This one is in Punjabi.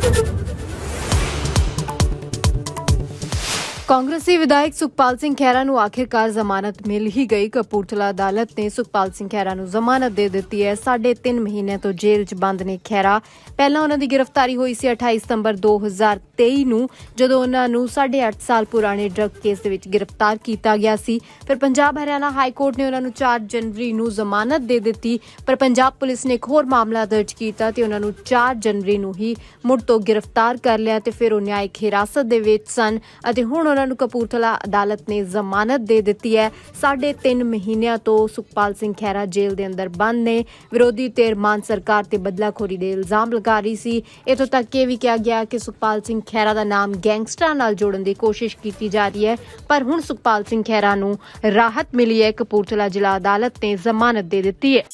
Thank you. ਕਾਂਗਰਸੀ ਵਿਧਾਇਕ ਸੁਖਪਾਲ ਸਿੰਘ ਖਹਿਰਾ ਨੂੰ ਆਖਿਰਕਾਰ ਜ਼ਮਾਨਤ ਮਿਲ ਹੀ ਗਈ। ਕਪੂਰਥਲਾ ਅਦਾਲਤ ਨੇ ਸੁਖਪਾਲ ਸਿੰਘ ਖਹਿਰਾ ਨੂੰ ਜ਼ਮਾਨਤ ਦੇ ਦਿੱਤੀ ਹੈ। ਸਾਢੇ ਤਿੰਨ ਤੋਂ ਜੇਲ੍ਹ 'ਚ ਬੰਦ ਨੇ ਖਹਿਰਾ। ਪਹਿਲਾਂ ਉਹਨਾਂ ਦੀ ਗ੍ਰਿਫਤਾਰੀ ਹੋਈ ਸੀ 28 ਸਤੰਬਰ 2023 ਨੂੰ, ਜਦੋਂ ਉਹਨਾਂ ਨੂੰ 8.5 ਸਾਲ ਪੁਰਾਣੇ ਡਰੱਗ ਕੇਸ ਦੇ ਵਿੱਚ ਗ੍ਰਿਫਤਾਰ ਕੀਤਾ ਗਿਆ ਸੀ। ਫਿਰ ਪੰਜਾਬ ਹਰਿਆਣਾ ਹਾਈ ਕੋਰਟ ਨੇ ਉਹਨਾਂ ਨੂੰ 4 ਜਨਵਰੀ ਨੂੰ ਜ਼ਮਾਨਤ ਦੇ ਦਿੱਤੀ। ਪਰ ਪੰਜਾਬ ਪੁਲਿਸ ਨੇ ਇੱਕ ਹੋਰ ਮਾਮਲਾ ਦਰਜ ਕੀਤਾ ਤੇ ਉਹਨਾਂ ਨੂੰ 4 ਜਨਵਰੀ ਨੂੰ ਹੀ ਮੁੜ ਤੋਂ ਗ੍ਰਿਫਤਾਰ ਕਰ ਲਿਆ ਤੇ ਫਿਰ ਉਹ ਨਿਆਇਕ ਹਿਰਾਸਤ ਦੇ ਵਿੱਚ ਸਨ ਅਤੇ ਹੁਣ ਉਹਨਾਂ ਨੂੰ ਕਪੂਰਥਲਾ ਅਦਾਲਤ ਨੇ ਜ਼ਮਾਨਤ ਦੇ ਦਿੱਤੀ ਹੈ। ਸਾਢੇ ਤਿੰਨ ਮਹੀਨਿਆਂ ਤੋਂ ਸੁਖਪਾਲ ਸਿੰਘ ਖਹਿਰਾ ਜੇਲ੍ਹ ਦੇ ਅੰਦਰ ਬੰਦ ਨੇ। ਵਿਰੋਧੀ ਧਿਰ ਮਾਨ ਸਰਕਾਰ ਤੇ ਬਦਲਾਖੋਰੀ ਦੇ ਇਲਜ਼ਾਮ ਲਗਾ ਰਹੀ ਸੀ। ਇਥੋਂ ਤੱਕ ਇਹ ਵੀ ਕਿਹਾ ਗਿਆ ਕਿ ਸੁਖਪਾਲ ਸਿੰਘ ਖਹਿਰਾ ਦਾ ਨਾਮ ਗੈਂਗਸਟਰਾਂ ਨਾਲ ਜੋੜਨ ਦੀ ਕੋਸ਼ਿਸ਼ ਕੀਤੀ ਜਾ ਰਹੀ ਹੈ। ਪਰ ਹੁਣ ਸੁਖਪਾਲ ਸਿੰਘ ਖਹਿਰਾ ਨੂੰ ਰਾਹਤ ਮਿਲੀ ਹੈ। ਕਪੂਰਥਲਾ ਜ਼ਿਲ੍ਹਾ ਅਦਾਲਤ ਨੇ ਜ਼ਮਾਨਤ ਦੇ ਦਿੱਤੀ ਹੈ।